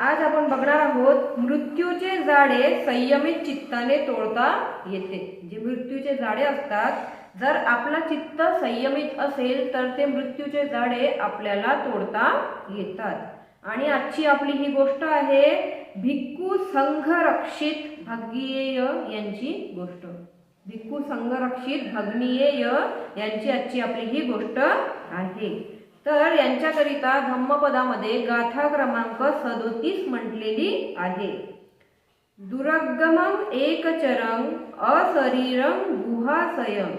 आज आपण बघणार आहोत मृत्यूचे जाडे संयमित चित्ताने तोडता येते. जे मृत्यूचे जाडे असतात जर आपला चित्त संयमित असेल तर ते मृत्यूचे जाडे आपल्याला तोडता येतात. आणि आजची आपली ही गोष्ट आहे भिक्खू संघरक्षित भाग्येय यांची गोष्ट. भिक्खू संघरक्षित भगनीयेय यांची आजची आपली ही गोष्ट आहे. तर यांच्याकरिता धम्मपदामध्ये गाथा क्रमांक सदोतीस म्हटलेली आहे. दुरगमम एकचरं अशरीरं गुहासयम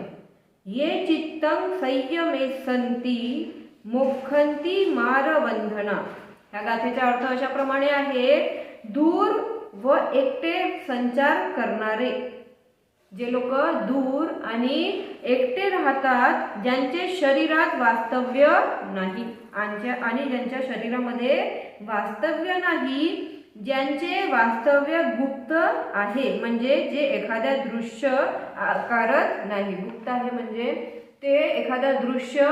ये चित्तं संयमे संती मोक्षंती मारबंधना ह्या गाथेचा अर्थ अशाप्रमाणे आहे दूर व एकटे संचार करणारे. जे लोक दूर आणि एकटे राहतात ज्यांचे शरीरात वास्तव्य नाही. आणि ज्यांच्या शरीरामध्ये वास्तव्य नाही ज्यांचे वास्तव्य गुप्त आहे म्हणजे जे एखाद्या दृश्य आकारत नाही. गुप्त आहे म्हणजे ते एखादा दृश्य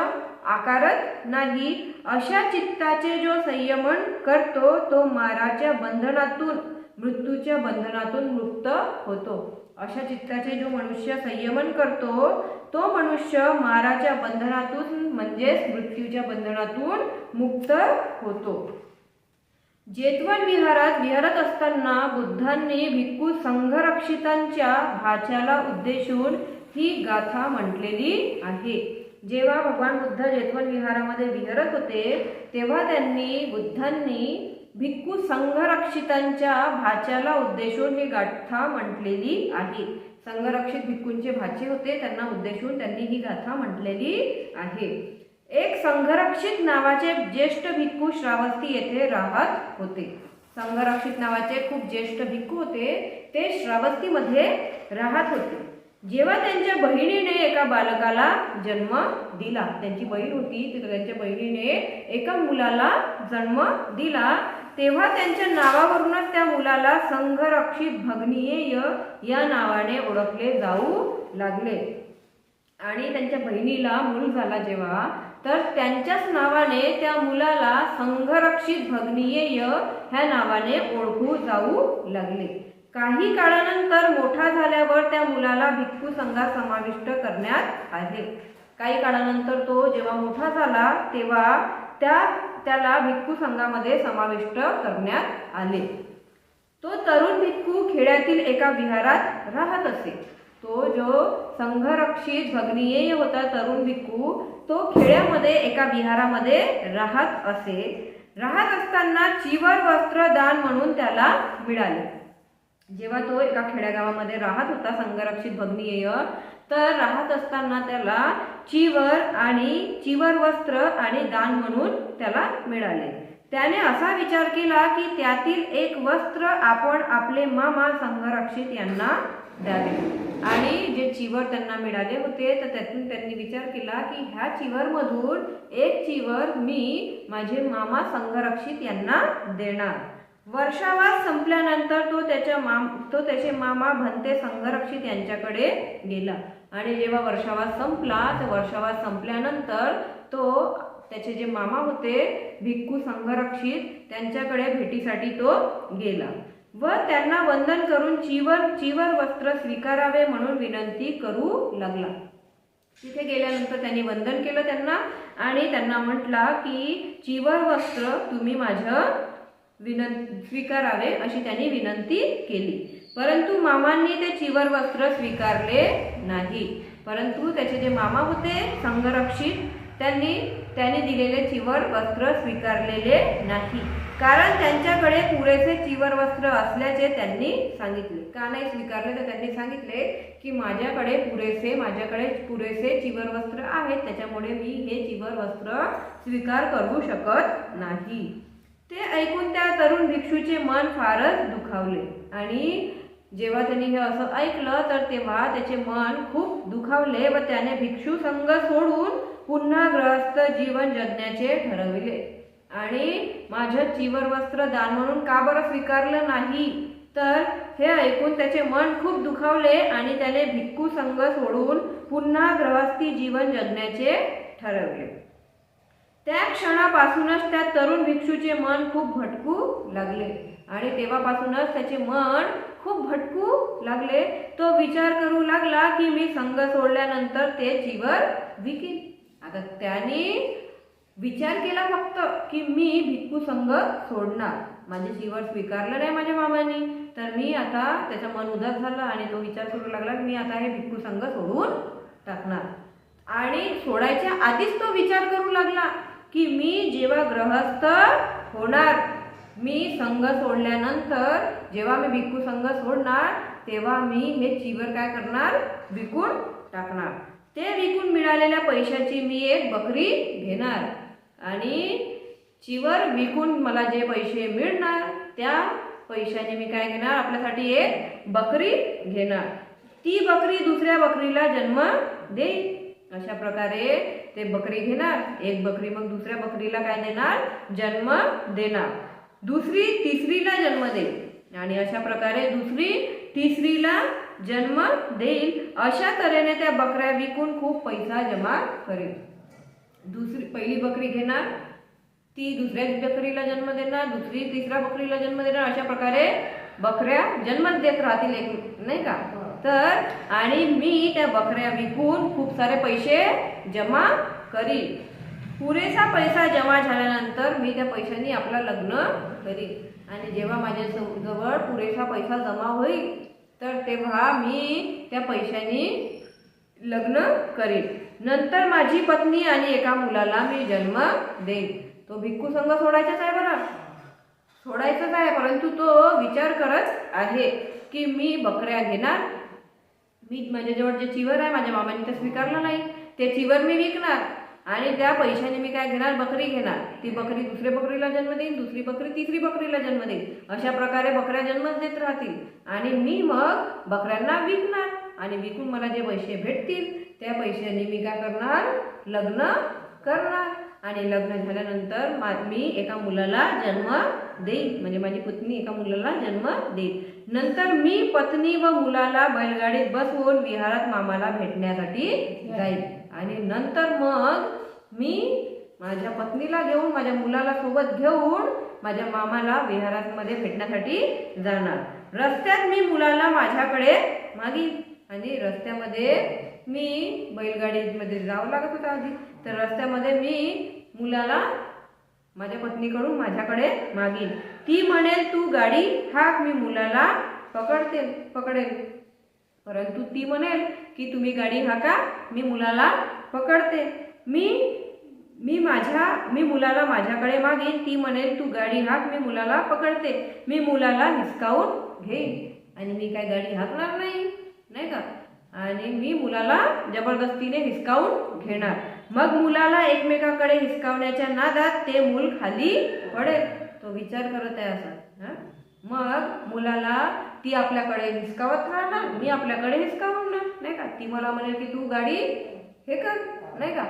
आकारत नाही. अशा चित्ताचे जो संयमन करतो तो माराच्या बंधनातून मृत्यूच्या बंधनातून मुक्त होतो. अशा चित्ताचे जो मनुष्य संयमन करतो तो मनुष्य माराच्या बंधनातून म्हणजेच मृत्यूच्या बंधनातून मुक्त होतो. जेतवन विहारात विहरत असताना बुद्धांनी भिक्खू संघरक्षितांच्या भाच्याला उद्देशून ही गाथा म्हटलेली आहे. जेव्हा भगवान बुद्ध जेतवन विहारामध्ये विहरत होते तेव्हा त्यांनी बुद्धांनी भिक्खू संघरक्षितांच्या भाच्याला उद्देशून ही गाथा म्हटलेली आहे. संघरक्षित भिक्खूंचे भाचे होते त्यांना उद्देशून त्यांनी ही गाथा म्हटलेली आहे. एक संघरक्षित नावाचे ज्येष्ठ भिक्खू श्रावस्ती येथे राहत होते. संघरक्षित नावाचे खूप ज्येष्ठ भिक्खू होते ते श्रावस्तीमध्ये राहत होते. जेव्हा त्यांच्या बहिणीने एका बालकाला जन्म दिला त्यांची बहीण होती तर त्यांच्या बहिणीने एका मुलाला जन्म दिला. तेव्हा त्यांच्या नावावरूनच त्या मुलाला संघरक्षित भग्नीय या नावाने ओळखले जाऊ लागले. आणि त्यांच्या बहिणीला मूल झाला जेव्हा तर त्यांच्याच नावाने त्या मुलाला संघरक्षित भग्नीय ह्या नावाने ओळखू जाऊ लागले. काही काळानंतर मोठा झाल्यावर त्या मुलाला भिक्खू संघात समाविष्ट करण्यात आले. काही काळानंतर तो जेव्हा मोठा झाला तेव्हा त्या त्याला भिक्खू संघामध्ये समाविष्ट करण्यात आले. तो तरुण भिक्खू खेड्यातील एका विहारात राहत असे. तो जो संघरक्षित भगनीय होता तरुण भिक्खू तो खेड्यामध्ये एका विहारामध्ये राहत असे. राहत असताना चिवर वस्त्र दान म्हणून त्याला मिळाले. जेव्हा तो एका खेड्यागावामध्ये राहत होता संघरक्षित भगनीय तर राहत असताना त्याला चिवर आणि चिवर वस्त्र आणि दान म्हणून त्याला मिळाले. त्याने असा विचार केला की त्यातील एक वस्त्र आपण आपले मामा संघरक्षित यांना द्यावे. आणि जे चिवर त्यांना मिळाले होते तर त्यातून त्यांनी विचार केला की ह्या चिवरमधून एक चिवर मी माझे मामा संघरक्षित यांना देणार. वर्षावास संपल्यानंतर तो त्याच्या माम तो त्याचे मामा भंते संघरक्षित यांच्याकडे गेला. आणि जेव्हा वर्षावास संपला तर वर्षावास संपल्यानंतर तो त्याचे जे मामा होते भिक्खू संघरक्षित त्यांच्याकडे भेटीसाठी तो गेला. व त्यांना वंदन करून चिवर चिवर वस्त्र स्वीकारावे म्हणून विनंती करू लागला. तिथे गेल्यानंतर त्यांनी वंदन केलं त्यांना आणि त्यांना म्हटला की चिवर वस्त्र तुम्ही माझं विनं स्वीकारावे अशी त्यांनी विनंती केली. परंतु मामांनी ते चिवर वस्त्र स्वीकारले नाही. परंतु त्याचे जे मामा होते संघरक्षित त्यांनी त्यांनी दिलेले चिवर वस्त्र स्वीकारलेले नाही. कारण त्यांच्याकडे पुरेसे चिवर वस्त्र असल्याचे त्यांनी सांगितले. का नाही स्वीकारले? तर त्यांनी सांगितले की माझ्याकडे पुरेसे माझ्याकडे पुरेसे चिवर वस्त्र आहेत त्याच्यामुळे मी हे चिवर वस्त्र स्वीकार करू शकत नाही. ते ऐकून त्या तरुण भिक्षूचे मन फारच दुखावले. आणि जेव्हा त्यांनी हे असं ऐकलं तर तेव्हा त्याचे मन खूप दुखावले व त्याने भिक्षू संघ सोडून पुन्हा ग्रहस्थ जीवन जगण्याचे ठरविले. आणि माझं चिवर वस्त्र दान म्हणून का बरं स्वीकारलं नाही? तर हे ऐकून त्याचे मन खूप दुखावले आणि त्याने भिक्खू संघ सोडून पुन्हा ग्रहस्थी जीवन जगण्याचे ठरवले. त्या क्षणापासूनच त्या तरुण भिक्षूचे मन खूप भटकू लागले. आणि तेव्हापासूनच त्याचे मन खूप भटकू लागले. तो विचार करू लागला की मी संघ सोडल्यानंतर ते जीवर विकीन आता त्याने विचार केला फक्त की मी भिक्खू संघ सोडणार. माझे चिवर स्वीकारलं नाही माझ्या मामाने. तर मी आता त्याचं मन उदास झालं आणि तो विचार करू लागला की मी आता हे भिक्खू संघ सोडून टाकणार. आणि सोडायच्या आधीच तो विचार करू लागला. की मी जेव्हा ग्रहस्थ होणार मी संघ सोडल्यानंतर जेव्हा मी भिक्खू संघ सोडणार तेव्हा मी हे चिवर काय करणार? विकून टाकणार. ते विकून मिळालेल्या पैशाची मी एक बकरी घेणार. आणि चिवर विकून मला जे पैसे मिळणार त्या पैशाने मी काय घेणार? आपल्यासाठी एक बकरी घेणार. ती बकरी दुसऱ्या बकरीला जन्म देईल अशा प्रकारे ते बकरी घेणार. एक बकरी मग दुसऱ्या बकरीला काय देणार? जन्म देणार. दुसरी तिसरीला जन्म देईल. आणि अशा प्रकारे दुसरी तिसरीला जन्म देईल. अशा तऱ्हेने त्या बकऱ्या विकून खूप पैसा जमा करेल. दुसरी पहिली बकरी घेणार. ती दुसऱ्या बकरीला जन्म देणार. दुसरी तिसऱ्या बकरीला जन्म देणार. अशा प्रकारे बकऱ्या जन्मच देत राहतील एक नाही का? तर आणि मी त्या बकऱ्या विकून खूप सारे पैसे जमा करीन. पुरेसा पैसा जमा झाल्यानंतर मी त्या पैशांनी आपलं लग्न करीन. आणि जेव्हा माझ्या जवळ पुरेसा पैसा जमा होईल तर तेव्हा मी त्या पैशांनी लग्न करीन. नंतर माझी पत्नी आणि एका मुलाला मी जन्म देईन. तो भिक्खू संघ सोडायचाच आहे बरं. सोडायचंच आहे परंतु तो विचार करत आहे की मी बकऱ्या घेणार मी म्हणजे माझ्याजवळ जे चिवर आहे माझ्या मामाने तर स्वीकारलं नाही ते चिवर मी विकणार आणि त्या पैशाने मी काय घेणार? बकरी घेणार. ती बकरी दुसऱ्या बकरीला जन्म देईल दुसरी बकरी तिसरी बकरीला जन्म देईल अशा प्रकारे बकऱ्या जन्मच देत राहतील. आणि मी मग बकऱ्यांना विकणार. आणि विकून मला जे पैसे भेटतील त्या पैशाने मी काय करणार? लग्न करणार. आणि लग्न झाल्यानंतर मा मी एका मुलाला जन्म देईन. म्हणजे माझी पत्नी एका मुलाला जन्म देईल नंतर मी पत्नी व मुलाला बैलगाडीत बसवून विहारात मामाला भेटण्यासाठी जाईल आणि नंतर मग मी माझ्या पत्नीला घेऊन माझ्या मुलाला सोबत घेऊन माझ्या मामाला विहारामध्ये भेटण्यासाठी जाणार. रस्त्यात मी मुलाला माझ्याकडे मागीन. आणि रस्त्यामध्ये मी बैलगाडीमध्ये जावं लागत होतं आधी. तर रस्त्यामध्ये मी मुलाला माझ्या पत्नीकडून माझ्याकडे मागीन. ती म्हणेल तू गाडी हाक मी मुलाला पकडते पकडेल. परंतु ती म्हणेल की तुम्ही गाडी हाका मी मुलाला पकडते. मी मी माझ्या मी मुलाला माझ्याकडे मागेन. ती म्हणेल तू गाडी हाक मी मुलाला पकडते. मी मुलाला हिसकावून घेईन. आणि मी काय गाडी हाकणार नाही? नाही का? आणि मी मुलाला जबरदस्तीने हिसकावून घेणार. मग मुलाला एकमेकाकडे हिसकावण्याच्या नादात ते मूल खाली पडेल. तो विचार करत आहे असा. हा? मग मुलाला ती आपल्याकडे हिसकावत राहणार मी आपल्याकडे हिसकावणार. नाही का? ती मला म्हणेल की तू गाडी हे कर. नाही का?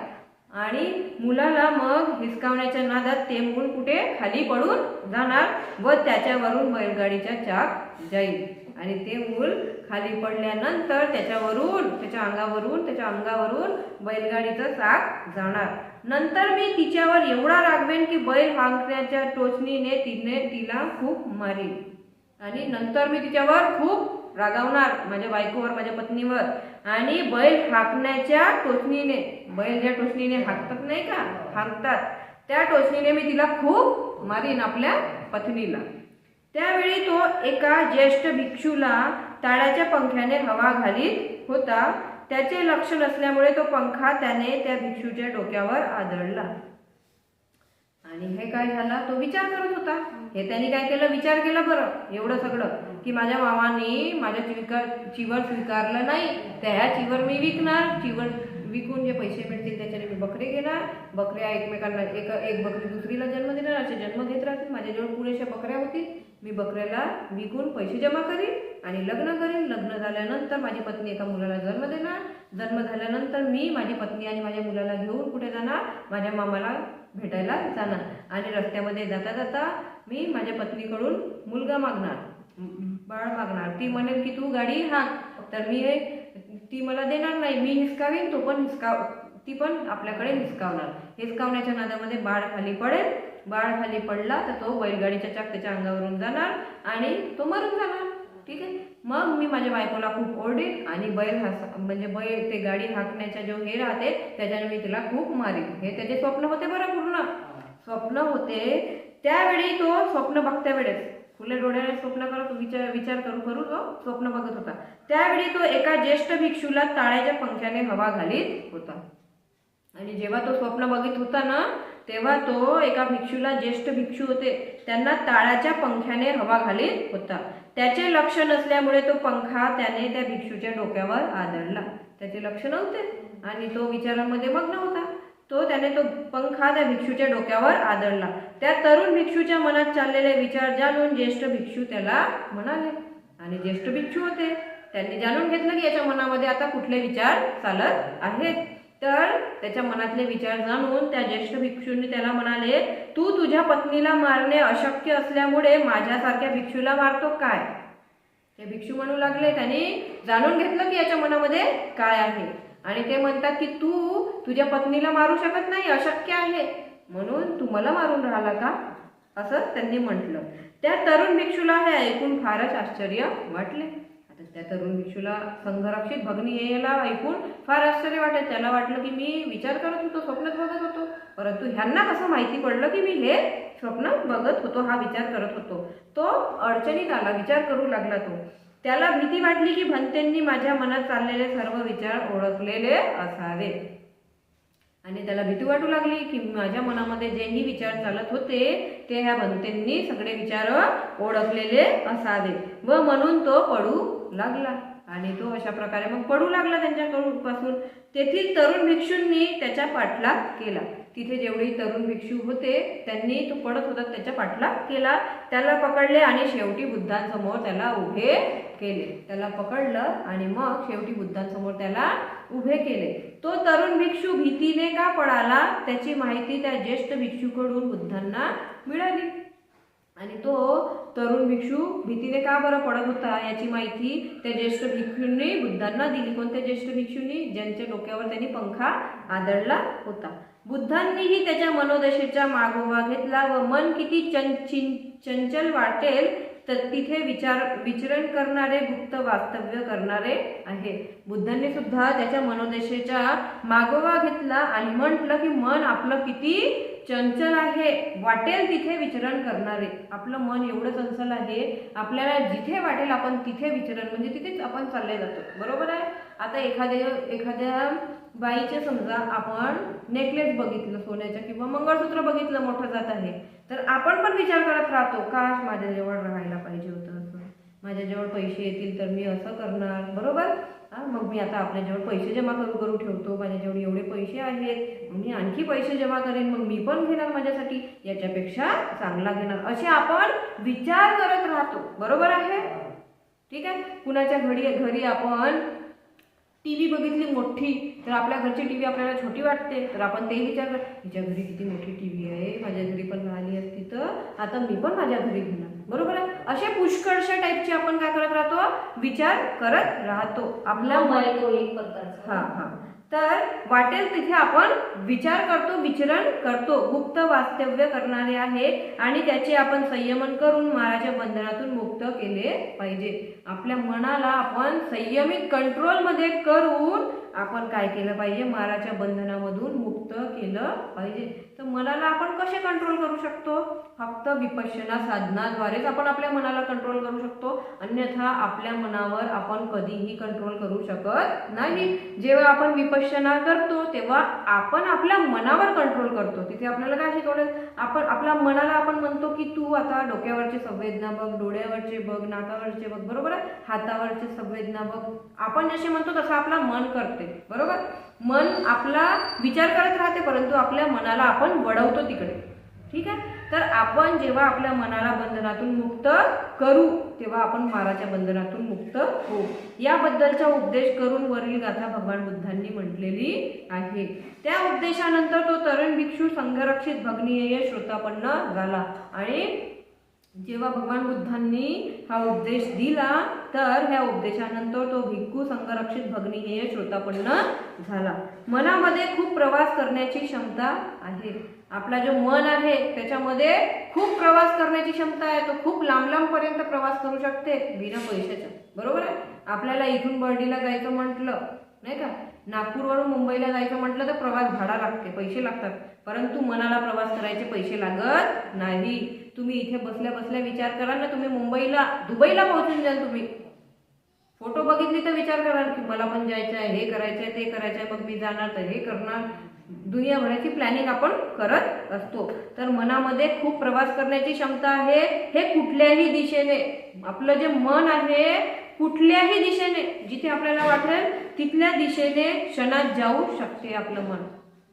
आणि मुलाला मग हिसकावण्याच्या नादात ते मूल कुठे? खाली पडून जाणार व त्याच्यावरून बैलगाडीच्या चाक जाईल. आणि ते मूल खाली पडल्यानंतर त्याच्यावरून त्याच्या अंगावरून त्याच्या अंगावरून बैलगाडीचं चाक जाणार. नंतर मी तिच्यावर एवढा रागवेन की बैल हांकण्याच्या टोचणीने तिने तिला खूप मारीन. आणि नंतर मी तिच्यावर खूप रागावणार माझ्या बायकोवर माझ्या पत्नीवर. आणि बैल हाकण्याच्या टोचणीने बैल ज्या टोचणीने हाकतात नाही का हाकतात त्या टोचणीने मी तिला खूप मारीन आपल्या पत्नीला. त्यावेळी तो एका ज्येष्ठ भिक्षूला ताळ्याच्या पंख्याने हवा घालीत होता. त्याचे लक्ष नसल्यामुळे तो पंखा त्याने त्या भिक्षूच्या डोक्यावर आदळला. आणि हे काय झालं? तो विचार करत होता. हे त्यांनी काय केलं? विचार केला बरं. एवढं सगळं की माझ्या मामाने माझ्या स्वीकार चिवर स्वीकारलं नाही. त्या चिवर मी विकणार. चिवर विकून जे पैसे मिळतील त्याच्याने मी बकरे घेणार. बकऱ्या एकमेकांना एक एक बकरी दुसरीला जन्म देणार. असे जन्म घेत राहतील. माझ्याजवळ पुरेशा बकऱ्या होतील. मी बकऱ्याला विकून पैसे जमा करीन आणि लग्न करीन. लग्न झाल्यानंतर माझी पत्नी एका मुलाला जन्म देणार. जन्म झाल्यानंतर मी माझी पत्नी आणि माझ्या मुलाला घेऊन कुठे जाणार? माझ्या मामाला भेटायला जाणार. आणि रस्त्यामध्ये जाता जाता मी माझ्या पत्नीकडून मुलगा मागणार. बाळ मागणार. ती म्हणेल की तू गाडी हाक. तर मी हे ती मला देणार नाही. मी हिसकावीन तो पण हिसका ती पण आपल्याकडे हिसकावणार. हिसकावण्याच्या नादामध्ये बाळ खाली पडेल. बाळ खाली पडला तर तो बैलगाडीच्या चाक त्याच्या अंगावरून जाणार आणि तो मरून जाणार. ठीक आहे? मग मी माझ्या बायकोला खूप ओरडेन आणि बैल हास म्हणजे बैल ते गाडी हाकण्याच्या जो हे राहते त्याच्याने मी तिला खूप मारीन. हे त्याचे स्वप्न होते बरं पूर्ण. स्वप्न होते त्यावेळी तो स्वप्न बघत्या वेळेस. खुल्या डोळ्याने स्वप्न करत विचार विचार करू करू तो स्वप्न बघत होता. त्यावेळी तो एका ज्येष्ठ भिक्षूला ताळ्याच्या पंख्याने हवा घालीत होता. आणि जेव्हा तो स्वप्न बघित होता ना तेव्हा तो एका भिक्षूला ज्येष्ठ भिक्षू होते. त्यांना ताळाच्या पंख्याने हवा घालीत होता. त्याचे लक्ष नसल्यामुळे तो पंखा त्याने त्या भिक्षूच्या डोक्यावर आदळला. त्याचे लक्ष नव्हते. आणि तो विचारांमध्ये मग्न होता. तो त्याने तो पंखा त्या भिक्षूच्या डोक्यावर आदळला. त्या तरुण भिक्षूच्या मनात चाललेले विचार जाणून ज्येष्ठ भिक्षू त्याला म्हणाले. आणि ज्येष्ठ भिक्षू होते. त्यांनी जाणून घेतलं की याच्या मनामध्ये आता कुठले विचार चालत आहेत. तर त्याच्या मनातले विचार जाणून त्या ज्येष्ठ भिक्षूंनी त्याला म्हणाले तू तुझ्या पत्नीला मारणे अशक्य असल्यामुळे माझ्यासारख्या भिक्षूला मारतो काय? ते भिक्षू म्हणू लागले त्यांनी जाणून घेतलं की याच्या मनामध्ये काय आहे. आणि ते म्हणतात की तू तुझ्या पत्नीला मारू शकत नाही अशक्य आहे. म्हणून तू मला मारून राहिला का? असं त्यांनी म्हटलं. त्या तरुण भिक्षूला हे ऐकून फारच आश्चर्य वाटले. त्या तरुण भिक्षूला संघरक्षित भगनी यायला ऐकून फार आश्चर्य वाटत. त्याला वाटलं की मी विचार करत होतो स्वप्नच बघत होतो. परंतु ह्यांना कसं माहिती पडलं की मी हे स्वप्न बघत होतो हा विचार करत होतो. तो अडचणीत आला विचार करू लागला तो. त्याला भीती वाटली की भंतेंनी माझ्या मनात चाललेले सर्व विचार ओळखलेले असावे. आणि त्याला भीती वाटू लागली की माझ्या मनामध्ये जेही विचार चालत होते ते ह्या भंतेंनी सगळे विचार ओळखलेले असावे. व म्हणून तो पडू लागला आणि तो अशा प्रकारे मग पडू लागला त्यांच्याकडून पासून. तेथील तरुण भिक्षूंनी त्याच्या पाठलाग केला. तिथे जेवढे तरुण भिक्षू होते त्यांनी तो पडत होता त्याच्या पाठलाग केला. त्याला पकडले आणि शेवटी बुद्धांसमोर त्याला उभे केले. त्याला पकडलं आणि मग शेवटी बुद्धांसमोर त्याला उभे केले. तो तरुण भिक्षू भीतीने का पळाला त्याची माहिती त्या ज्येष्ठ भिक्षूकडून बुद्धांना मिळाली. आणि तो तरुण भिक्षू भीतीने का बरं पडत होता याची माहिती त्या ज्येष्ठ भिक्षूंनी बुद्धांना दिली. कोणत्या ज्येष्ठ भिक्षूंनी? ज्यांच्या डोक्यावर त्यांनी पंखा आदळला होता. बुद्धांनीही त्याच्या मनोदशेचा मागोवा घेतला व मन किती चंचिन चंचल वाटेल तर तिथे विचार विचरण करणारे गुप्त वास्तव्य करणारे आहे. बुद्धांनी सुद्धा त्याच्या मनोदशेचा मागोवा घेतला आणि म्हटलं की मन आपलं किती चंचल आहे वाटेल तिथे विचरण करणारे. आपलं मन एवढं चंचल आहे आपल्याला जिथे वाटेल आपण तिथे विचरण म्हणजे तिथेच आपण चालले जातो. बरोबर आहे? आता एखाद्या एखाद्या बाईचे समजा आपण नेकलेस बघितलं सोन्याचं किंवा मंगळसूत्र बघितलं मोठं जात आहे तर आपण पण विचार करत राहतो काश माझ्याजवळ राहायला पाहिजे होतं असं. माझ्याजवळ पैसे येतील तर मी असं करणार. बरोबर? हां मग मी आता आपल्याजवळ पैसे जमा करू करू ठेवतो माझ्याजवळ एवढे पैसे आहेत मी आणखी पैसे जमा करेन मग मी पण घेणार माझ्यासाठी याच्यापेक्षा चांगला घेणार. असे आपण विचार करत राहतो. बरोबर आहे? ठीक आहे? कुणाच्या घरी घरी आपण टी व्ही बघितली मोठी तर आपल्या घरची टी व्ही आपल्याला छोटी वाटते तर आपण ते विचार कर हिच्या घरी किती मोठी टी व्ही आहे? माझ्या घरी पण राहिली असती तर आता मी पण माझ्या घरी घेणार. बरोबर आहे? असे पुष्कळशा टाईपचे आपण काय करत राहतो? विचार करत राहतो. आपल्या मला तो एक प्रकारचा. हा हा. तर वाटेल तिथे आपण विचार करतो विचरण करतो. गुप्त वास्तव्य करणारे आहे आणि त्याचे आपण संयमन करून माराच्या बंधनातून मुक्त केले पाहिजे. आपल्या मनाला आपण संयमित कंट्रोलमध्ये करून आपण काय केलं पाहिजे? माराच्या बंधनामधून मुक्त केलं पाहिजे. तर मनाला आपण कसे कंट्रोल करू शकतो? फक्त विपश्यना साधनाद्वारेच आपण आपल्या मनाला कंट्रोल करू शकतो. अन्यथा आपल्या मनावर आपण कधीही कंट्रोल करू शकत नाही. जेव्हा आपण विपश्यना करतो तेव्हा आपण आपल्या मनावर कंट्रोल करतो. तिथे आपल्याला काय शिकवलं? आपण आपल्या मनाला आपण म्हणतो की तू आता डोक्यावरचे संवेदना बघ डोळ्यावरचे बघ नाकावरचे बघ. बरोबर आहे? हातावरचे संवेदना बघ. आपण जसे म्हणतो तसं आपला मन करतो. बरोबर? मन आपला विचार करत राहते परंतु आपल्या मनाला आपण वडवतो तिकडे. ठीक आहे? तर आपण जेव्हा आपल्या मनाला बंधनातून मुक्त करू तेव्हा आपण माराच्या बंधनातून मुक्त होऊ. याबद्दलचा उपदेश करून वरील गाथा भगवान बुद्धांनी म्हटलेली आहे. त्या उपदेशानंतर तो तरुण भिक्षू संघरक्षित भग्नीय श्रोतापन्न झाला. आणि जेव्हा भगवान बुद्धांनी हा उपदेश दिला तर ह्या उपदेशानंतर तो भिक्खू संघरक्षित हे श्रोतापन्न झाला. मनामध्ये खूप प्रवास करण्याची क्षमता आहे. आपला जो मन आहे त्याच्यामध्ये खूप प्रवास करण्याची क्षमता आहे. तो खूप लांब लांबपर्यंत प्रवास करू शकते बिना पैशाचा बरोबर आहे? आपल्याला इथून बर्डीला जायचं म्हटलं नाही का? नागपूरवरून मुंबईला जायचं म्हटलं तर प्रवास भाडा लागते पैसे लागतात. परंतु मनाला प्रवास करायचे पैसे लागत नाही. तुम्ही इथे बसल्या बसल्या विचार करा ना तुम्ही मुंबईला दुबईला पोहोचून जाल तुम्ही. फोटो बघितली तर विचार कराल की मला पण जायचं आहे हे करायचं आहे ते करायचं आहे मग मी जाणार तर हे करणार. दुनियाभराची प्लॅनिंग आपण करत असतो. तर मनामध्ये खूप प्रवास करण्याची क्षमता आहे. हे कुठल्याही दिशेने आपलं जे मन आहे कुठल्याही दिशेने जिथे आपल्याला वाटेल तिथल्या दिशेने क्षणात जाऊ शकते आपलं मन.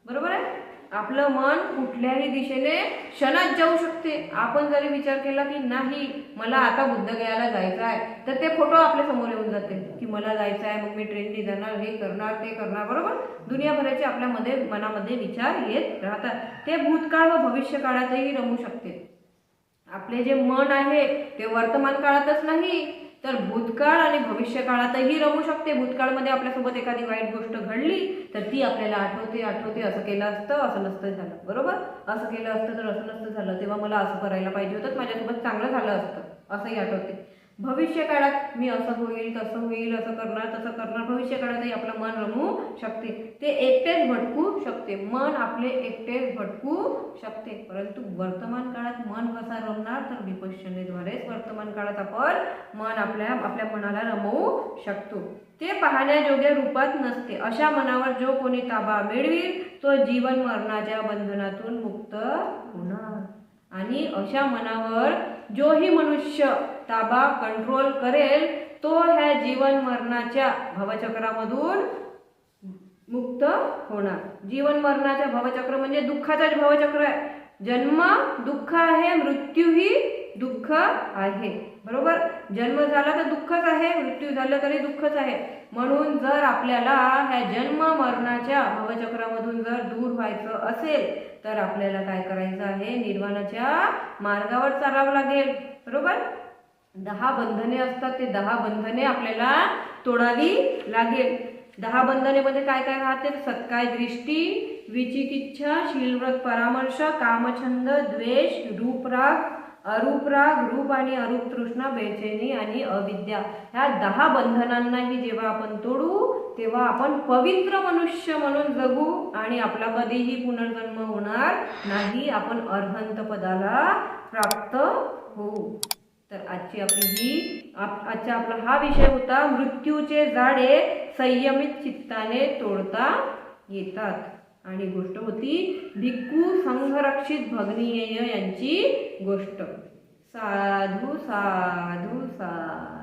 बरोबर आहे? आपलं मन कुठल्याही दिशेने क्षणात जाऊ शकते. आपण जरी विचार केला की नाही मला आता बुद्धगयाला जायचं आहे. तर ते फोटो आपल्यासमोर येऊन जाते की मला जायचं आहे मग मी ट्रेनने जाणार हे करणार ते करणार. बरोबर? दुनियाभराचे आपल्यामध्ये मनामध्ये विचार येत राहतात. ते भूतकाळ व भविष्य काळातही रमू शकते. आपले जे मन आहे ते वर्तमान काळातच नाही तर भूतकाळ आणि भविष्यकाळातही रमू शकते. भूतकाळमध्ये आपल्यासोबत एखादी वाईट गोष्ट घडली तर ती आपल्याला आठवते आठवते. असं केलं असतं असं नसतं झालं. बरोबर? असं केलं असतं तर असं नसतं झालं. तेव्हा मला असं करायला पाहिजे होतं माझ्यासोबत चांगलं झालं असतं. असंही आठवते. भविष्य काळात मी असं होईल तसं होईल असं करणार तसं करणार भविष्य काळातही आपलं मन रमू शकते. ते एकटेच भटकू शकते. मन आपले एकटेच भटकू शकते. परंतु वर्तमान काळात मन कसा रमणार तर विपश्यनेद्वारेच वर्तमान काळात आपण मन आपल्या आपल्या मनाला रमवू शकतो. ते पाहण्याजोग्या रूपात नसते. अशा मनावर जो कोणी ताबा मिळवील तो जीवन मरणाच्या बंधनातून मुक्त होणार. आणि अशा मनावर जोही मनुष्य ताबा कंट्रोल करेल तो ह्या जीवन मरणाच्या भवचक्रामधून मुक्त होणार. जीवन मरणाच्या भवचक्र म्हणजे दुःखाचाच भवचक्र आहे. जन्म दुःख आहे मृत्यूही दुःख आहे. बरोबर? जन्म झाला तर दुःखच आहे मृत्यू झाला तरी दुःखच आहे. म्हणून जर आपल्याला ह्या जन्म मरणाच्या भवचक्रामधून जर दूर व्हायचं असेल तर आपल्याला काय करायचं आहे? निर्वाणाच्या मार्गावर चालावं लागेल. बरोबर? दहा बंधने असतात ते दहा बंधने आपल्याला तोडावी लागेल. दहा बंधनेमध्ये काय काय राहते? सत्काय दृष्टी विचिकिच्छा शीलव्रत परामर्श कामछंद द्वेष रूपराग अरूपराग रूप आणि अरूप तृष्णा बेचैनी आणि अविद्या. ह्या दहा बंधनांनाही जेव्हा आपण तोडू तेव्हा आपण पवित्र मनुष्य म्हणून जगू आणि आपला कधीही पुनर्जन्म होणार नाही. आपण अर्हंत पदाला प्राप्त होऊ. तर आजची आपली ही आप आजचा आपला हा विषय होता मृत्यूचे झाडे संयमित चित्ताने तोडता येतात. आणि गोष्ट होती भिक्खू संघरक्षित भगनीय यांची गोष्ट. साधू साधू साधू